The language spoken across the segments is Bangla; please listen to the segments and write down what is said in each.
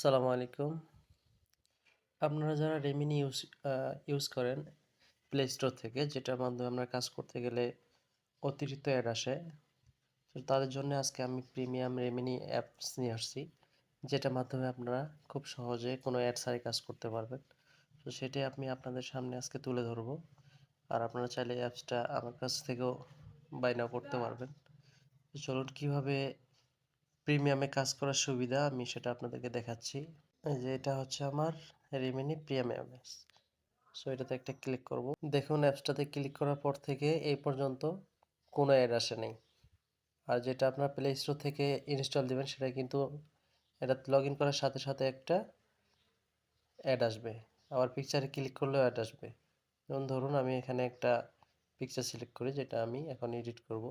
আসসালামু আলাইকুম। আপনারা যারা রেমিনি ইউজ ইউজ করেন প্লে স্টোর থেকে, যেটার মাধ্যমে আমরা কাজ করতে গেলে অতিরিক্ত অ্যাড আসে তাদের জন্য আজকে আমি প্রিমিয়াম রেমিনি অ্যাপস নিয়ে আসছি, যেটার মাধ্যমে আপনারা খুব সহজে কোনো অ্যাড ছাড়াই কাজ করতে পারবেন। তো সেটাই আমি আপনাদের সামনে আজকে তুলে ধরবো, আর আপনারা চাইলে অ্যাপসটা আমার কাছ থেকেও বাইনাও করতে পারবেন। চলুন কীভাবে প্রিমিয়ামে কাজ করার সুবিধা আমি সেটা আপনাদেরকে দেখাচ্ছি। যে এটা হচ্ছে আমার রিমিনি প্রিমিয়াম অ্যাপস সো এটাতে একটা ক্লিক করব। দেখুন অ্যাপসটাতে ক্লিক করার পর থেকে এই পর্যন্ত কোনো অ্যাড আসে নেই। আর যেটা আপনার প্লে স্টোর থেকে ইনস্টল দেবেন, সেটা কিন্তু এটা লগ ইন করার সাথে সাথে একটা অ্যাড আসবে। আবার পিকচারে ক্লিক করলেও অ্যাড আসবে। যেমন ধরুন, আমি এখানে একটা পিকচার সিলেক্ট করি, যেটা আমি এখন এডিট করব।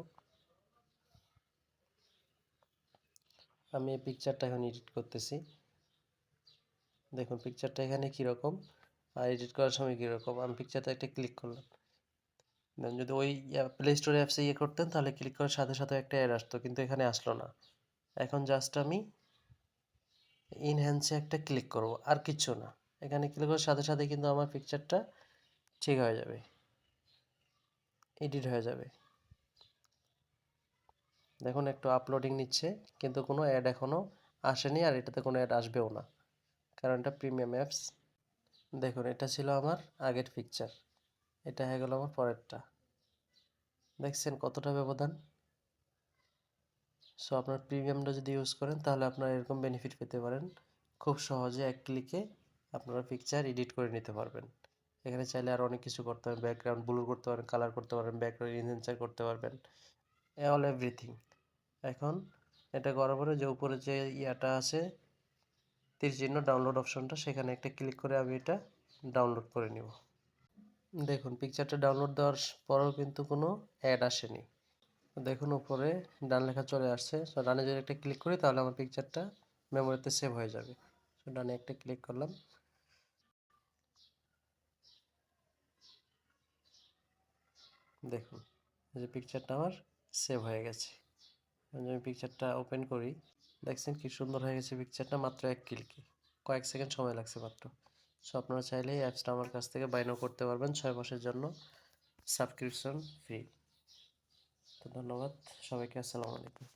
আমি এই পিকচারটা এখন এডিট করতেছি। দেখুন পিকচারটা এখানে কীরকম আর এডিট করার সময় কীরকম। আমি পিকচারটা একটা ক্লিক করলাম। যদি ওই প্লে স্টোর অ্যাপসে ইয়ে করতেন, তাহলে ক্লিক করার সাথে সাথে একটা অ্যাড আসতো, কিন্তু এখানে আসলো না। এখন জাস্ট আমি ইনহ্যান্সে একটা ক্লিক করব, আর কিচ্ছু না। এখানে ক্লিক করার সাথে সাথে কিন্তু আমার পিকচারটা ঠিক হয়ে যাবে। এডিট হয়ে যাবে। দেখুন, একটু আপলোডিং নিচ্ছে, কিন্তু কোনো অ্যাড এখনও আসেনি আর এটাতে কোনো অ্যাড আসবেও না। কারণ এটা প্রিমিয়াম অ্যাপস দেখুন, এটা ছিল আমার আগের পিকচার এটা হয়ে গেল আমার পরেরটা। দেখছেন কতটা ব্যবধান? সো আপনার প্রিমিয়ামটা যদি ইউজ করেন, তাহলে আপনারা এরকম বেনিফিট পেতে পারেন। খুব সহজে এক ক্লিকে আপনারা পিকচার এডিট করে নিতে পারবেন। এখানে চাইলে আর অনেক কিছু করতে পারেন। ব্যাকগ্রাউন্ড ব্লু করতে পারেন কালার করতে পারেন ব্যাকগ্রাউন্ড ইনসেন্সার করতে পারবেন। অল এভরিথিং এখন এটা করার পরে যে উপরে যে ইয়াটা আছে, তীর চিহ্ন ডাউনলোড অপশনটা সেখানে একটা ক্লিক করে আমি এটা ডাউনলোড করে নিব। দেখুন পিকচারটা ডাউনলোড দেওয়ার পরেও কিন্তু কোনো অ্যাড আসেনি। দেখুন, উপরে ডান লেখা চলে আসছে। সো ডানে যদি একটা ক্লিক করি, তাহলে আমার পিকচারটা মেমোরিতে সেভ হয়ে যাবে। সো ডানে একটা ক্লিক করলাম। দেখুন যে পিকচারটা আমার সেভ হয়ে গেছে। আমি পিকচারটা ওপেন করি, দেখছেন কি সুন্দর হয়ে গেছে পিকচারটা মাত্র এক ক্লিকে কয়েক সেকেন্ড সময় লাগছে মাত্র। সো আপনারা চাইলে এই অ্যাপসটা আমার কাছ থেকে বাইনও করতে পারবেন, ছয় মাসের জন্য। সাবস্ক্রিপশন ফ্রি তো ধন্যবাদ। সবাইকে আসসালামু আলাইকুম।